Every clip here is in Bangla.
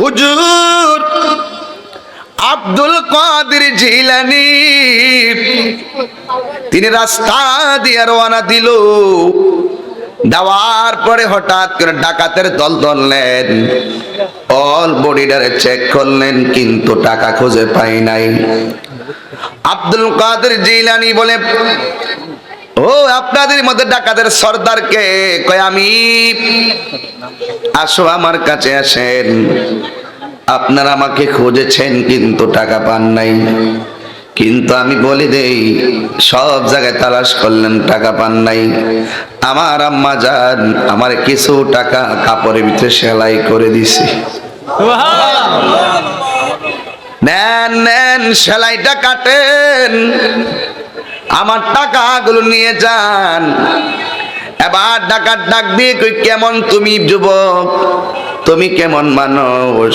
হুজুর, আব্দুল কাদের জিলানি। তিনি রাস্তা দিয়ে রওনা দিল। দেওয়ার পরে হঠাৎ করে ডাকাতের দল ধরলেন। অল বডিটারে চেক করলেন, কিন্তু টাকা খুঁজে পাই নাই। আব্দুল কাদের জিলানি বলে ও আপনাদের মধ্যে ডাকাতের সর্দারকে কয় আমি? আসো আমার কাছে আসেন। আপনারা আমাকে খুঁজেছেন কিন্তু টাকা পান নাই। কিন্তু আমি বলি দেই সব জায়গায় তালাশ করলেন টাকা পান নাই। আমার আম্মা যান আমার কিছু টাকা কাপড়ের ভিতরে সেলাই করে দিছে। নেন নেন সেলাইটা কাটেন। আমার টাকাগুলো নিয়ে যান। এবার ডাকাত ডাক দিয়ে কই, কেমন তুমি যুবক? তুমি কেমন মানুষ?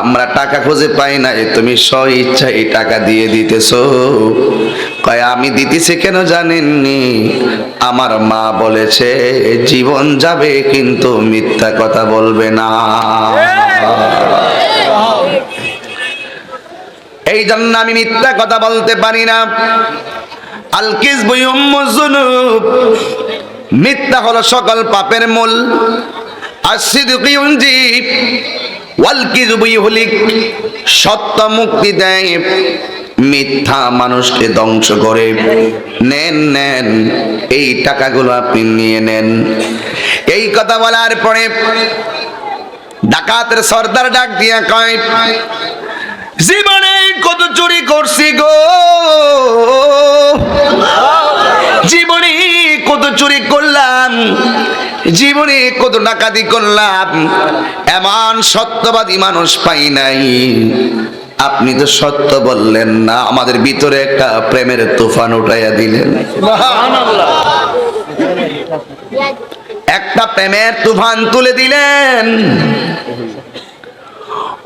আমরা টাকা খুঁজে পাই নাই, তুমি স্ব ইচ্ছাই টাকা দিয়ে দিতেছো। কয়, আমি দিতেছি কেন জানেননি? আমার মা বলেছে, জীবন যাবে কিন্তু মিথ্যা কথা বলবে না। এই জন্য আমি মিথ্যা কথা বলতে পারি না। আল কিসবু মিথ্যা হলো সকল পাপের মূল। ইহলিক সত্য মুক্তি দেয়। মিথ্যা মানুষকে ধ্বংস করে। নেন নেন, এই টাকাগুলো আপনি নিয়ে নেন। এই কথা বলার পরে ডাকাতের সর্দার ডাক দিয়া কয়, জীবনে কত চুরি করছি গো। জীবনে কত চুরি করলাম জীবনে কত ডাকাতি করলাম এমন সত্যবাদী মানুষ পাই নাই। আপনি তো সত্য বললেন না আমাদের ভিতরে একটা প্রেমের তুফান উঠাইয়া দিলেন। একটা প্রেমের তুফান তুলে দিলেন।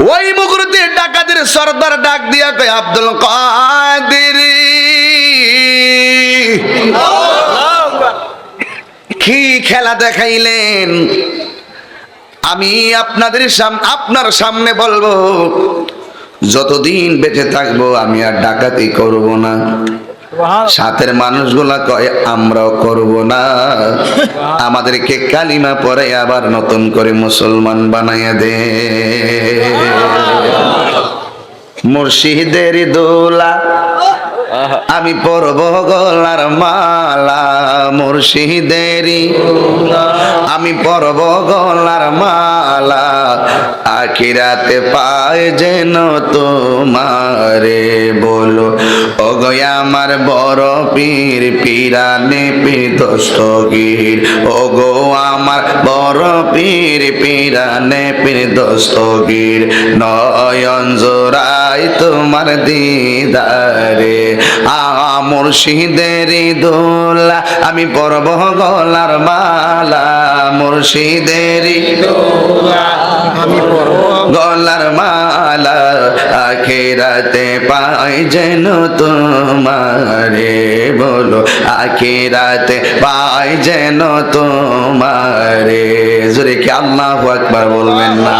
ওই মুহূর্তে ডাকাতের সর্দার ডাক দিয়া কয়, আব্দুল কাদের। কি খেলা দেখাইলেন? আমি আপনাদের সামনে আপনার সামনে বলব, যতদিন বেঁচে থাকব আমি আর ডাকাতি করব না। সাথের মানুষগুলা কয় আমরাও করব না। আমাদেরকে কালিমা পরে আবার নতুন করে মুসলমান বানাইয়া দে। মুর্শিদের দোলা আমি পরব গলার মালা মুর্শিদেরি আমি পরব গলার মালা আখিরাতে পায় যেন তোমারে বলো। ওগো আমার বড় পীর, পিরানে পিদস্তগীর ওগো আমার বড় পীর, পিরানে পিদস্তগীর নয়ন জোড়াই তোমার দিদারে মুর্শিদের দোলা, আমি পরব গলার মালা। মুর্শিদের আমি পরব গলার মালা। আখেরাতে পাই যেন তোমারে বলো, আখেরাতে পাই যেন তোমারে। জোরে কি আল্লাহ একবার বলবেন না।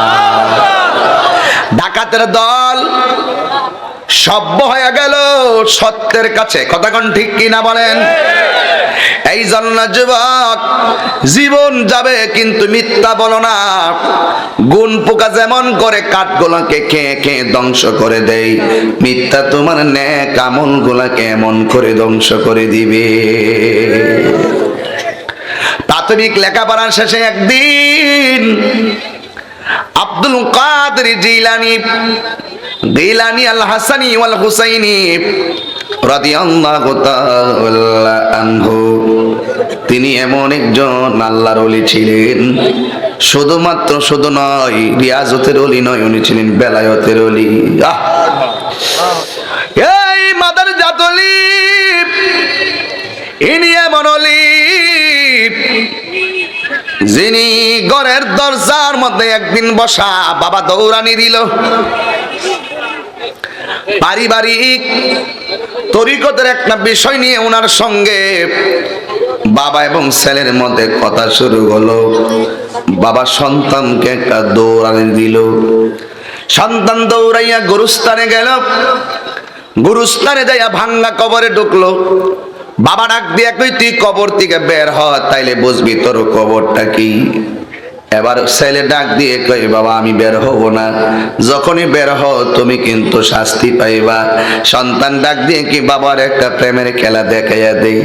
ডাকাতের দল সভ্য হয়ে গেল সত্যের কাছে। কথাক্ষণ ঠিক কিনা বলেন? এই জন্য যুবক, জীবন যাবে কিন্তু মিথ্যা বলো না। গুণ পোকা যেমন করে কাঠগুলোকে খেয়ে খেয়ে ধ্বংস করে দেই। মিথ্যা তোমার ন্যাক আমল গুলাকে এমন করে ধ্বংস করে দিবে। প্রাথমিক লেখাপড়ার শেষে একদিন আব্দুল কাদের জিলানি গিলানি আল হাসানি ওয়াল হুসাইনি রাদিয়াল্লাহু তাআলা আনহু। তিনি এমন একজন আল্লাহর ওলি ছিলেন, শুধুমাত্র শুধু নয়, রিয়াজতের ওলি নয়, উনি ছিলেন বেলায়তের ওলি। আহ! এই মাদার জাতলি ইনি এমন অলি যিনি ঘরের দরজার মধ্যে একদিন বসা বাবা দৌড়ানি দিল। পারিবারিক তরিকতের একটা বিষয় নিয়ে ওনার সঙ্গে বাবা এবং ছেলের মধ্যে কথা শুরু হলো। বাবা সন্তানকে একটা দৌড়ানি দিল। সন্তান দৌড়াইয়া গুরুস্থানে গেল। গুরুস্থানে যাইয়া ভাঙ্গা কবরে ঢুকলো। বাবা ডাক দিয়ে তুই কবর থেকে বের হ, তাইলে বুঝবি তোর কবরটা কি? এবার ছেলে ডাক দিয়ে কই বাবা, আমি বের হব না। যখনই বের হও, তুমি কিন্তু শাস্তি পাইবা। সন্তান ডাক দিয়ে কি বাবার একটা প্রেমের খেলা দেখাইয়া দেই।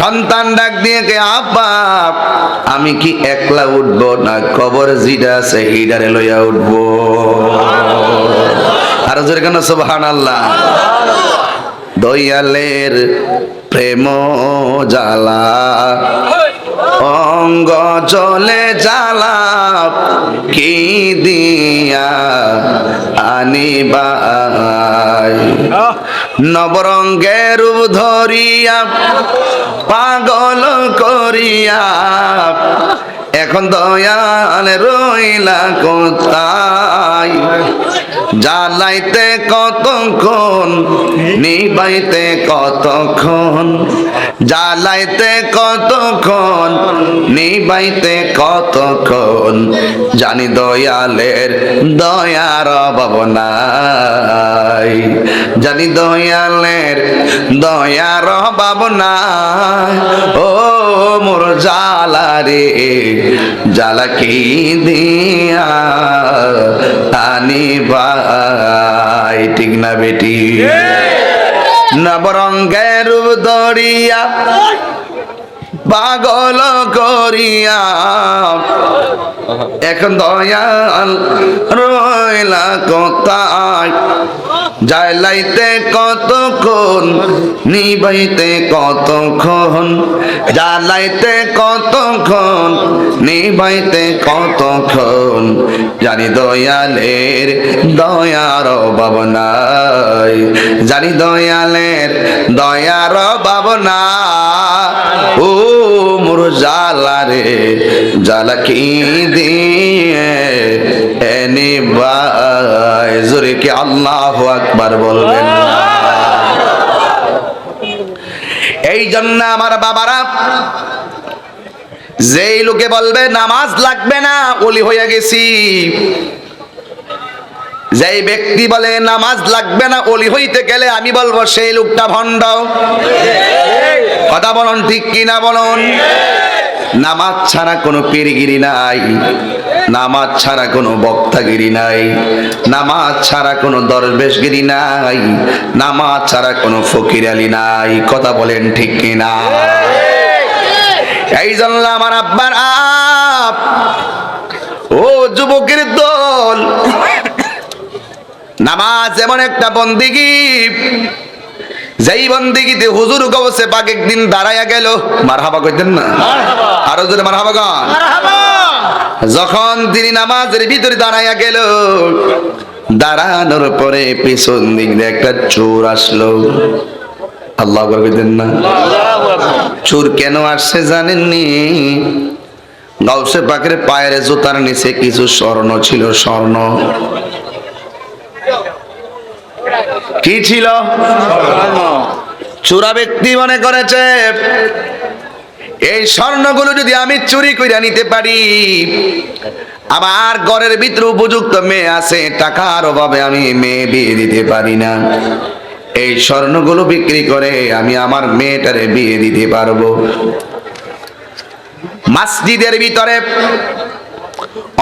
সন্তান ডাক দিয়ে কে আব্বা, আমি কি একলা উঠব না? কবর জিডা আছে, হিডারে লইয়া উঠব। আর জোরে কেন সুবহান আল্লাহ দয়ালের প্রেম জ্বালা। অঙ্গ চলে জ্বালা, কি দিয়া আনিবাই নবরঙ্গের রূপ ধরিয়া, পাগল করিয়া, এখন দয়াল রইলা কোথায়? জ্বালাইতে কতক্ষণ, নিবাইতে কতক্ষণ? জ্বালাইতে কতক্ষণ, নিবাইতে কতক্ষণ? জানি দয়ালের দয়ার অভাব নাই। জানি দয়ালের দয়ার অভাব নাই। ও মোর জ্বালা রে জ্বালা কি দিয়া আনি ভাই ঠিক না বেটি? নবরঙ্গের রূপ দরিয়া পাগল করিয়া এখন দয়াল রইলা কোথায়? জ্বালাইতে কতক্ষণ, নিবাইতে কতক্ষণ, জ্বালাইতে কতক্ষণ, নিবাইতে কতক্ষণ, জানি দয়ালের দয়ার নাই, জানি দয়ালের দয়ার অভাব না ও মোর জ্বালা রে জ্বালা কি দিয়ে এনে বাই জোরে আল্লাহ আকবার বলবেন? এই জন্য আমার বাবারা, যেই লোকে বলবে, নামাজ লাগবে না ওলি হয়ে গেছি। যেই ব্যক্তি বলে, নামাজ লাগবে না ওলি হইতে গেলে আমি বলব, সেই লোকটা ভণ্ড। কথা বলুন ঠিক কিনা বলুন? নামাজ ছাড়া কোনো পীরগিরি নাই। নামাজ ছাড়া কোনো বক্তাগিরি নাই নামাজ ছাড়া কোনো দরবেশগিরি নাই নামাজ ছাড়া কোনো ফকির আলী নাই। কথা বলেন ঠিক কিনা? এই জন্য আমার আব্বার আপ ও যুবকের দল নামাজ এমন একটা বন্দিগি যেই বন্দিগিতে হুজুর গবসে পাক একদিন দাঁড়াইয়া গেল। মারহাবা কইতেন না? আরও জোরে মারহাবা গান যখন তিনি নামাজের ভিতরে দাঁড়াইয়া গেল, দাঁড়ানোর পরে পিছন দিক দিয়ে একটা চোর আসলো। আল্লাহ কইতেন না। চোর কেন আসছে জানেননি? গাউসে পাকের পায়ের জুতার নিচে কিছু স্বর্ণ ছিল, স্বর্ণ। কি ছিল? চোরা ব্যক্তি মনে করেছে এই স্বর্ণগুলো যদি আমি চুরি করে নিতে পারি আমার ঘরের ভিতরে উপযুক্ত মেয়ে আছে, টাকার অভাবে আমি মেয়ে বিয়ে দিতে পারি না। এই স্বর্ণগুলো বিক্রি করে আমি আমার মেয়েটারে বিয়ে দিতে পারব। মসজিদের ভিতরে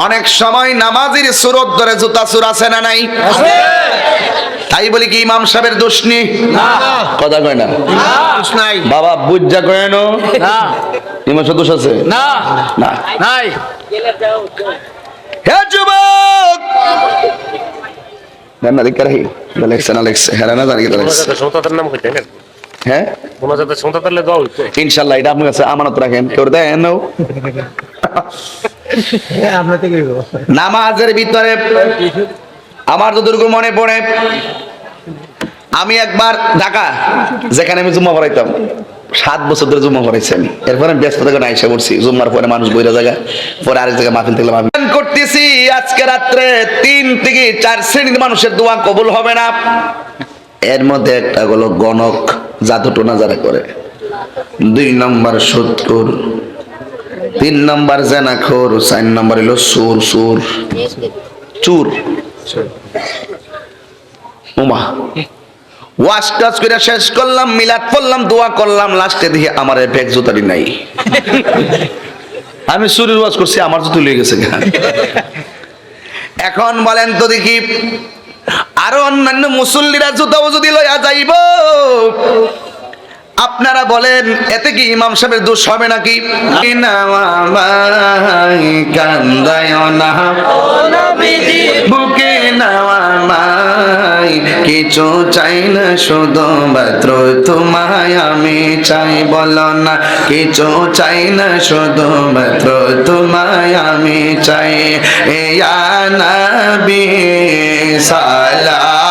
অনেক সময় নামাজের সুরত ধরে জুতা সুর আছে না নাই? তাই বলি কি ইমাম সাহেবের দোষ নেই? কথা কয় না। বাবা বুঝা কয় না? না। ইমাম সাহেব দোষ আছে? না। না। নাই। হে যুবক! না দেখে লেখছে না লেখছে? হ্যাঁ না জানি লেখছে? নাম কইতে না হ্যাঁ? মোনাজাতের সন্তাদের দোয়া হইতো। ইনশাল্লাহ এটা আপনার কাছে আমানত রাখেন। কেউ দেন নাও। নামাজের ভিতরে আমার যতটুকু মনে পড়ে আমি একবার ঢাকা, যেখানে আমি জুম্মা পড়াইতাম, সাত বছর ধরে জুম্মা পড়াইছি আমি। এরপরে আমি ব্যস্ত থেকে আইসা পড়ছি। জুম্মার পরে মানুষ বইরা জায়গা, পরে আরেক জায়গায় মাহফিল থেকে মাহফিল করতেছি আজকে রাত্রে তিন থেকে চার শ্রেণির মানুষের দোয়া কবুল হবে না। এর মধ্যে একটা হলো গণক, জাদু টোনা যারা করে। দুই নম্বর সত্তর তিন নম্বর জেনাখোর, চার নম্বর হলো সুর সুর। চুর। উমা। ওয়াশ টাচ করে শেষ করলাম মিলাদ পড়লাম দোয়া করলাম লাস্টে দেখি আমার ব্যাগ জুতারি নাই। আমি সুরের ওয়াজ করছি আমার জুতো লেগে গেছে এখন বলেন তো দেখি আরও অন্যান্য মুসল্লিরা জুতাও যদি লইয়া যাইব আপনারা বলেন এতে কি ইমাম সাহেবের দোষ হবে নাকি? কান্দায় বুকে নেওয়া নাই। কিছু চাই না, শুধু মাত্র তোমায় আমি চাই, বলো না। কিছু চাই না, শুধু মাত্র তোমায় আমি চাই। এ নবী সালা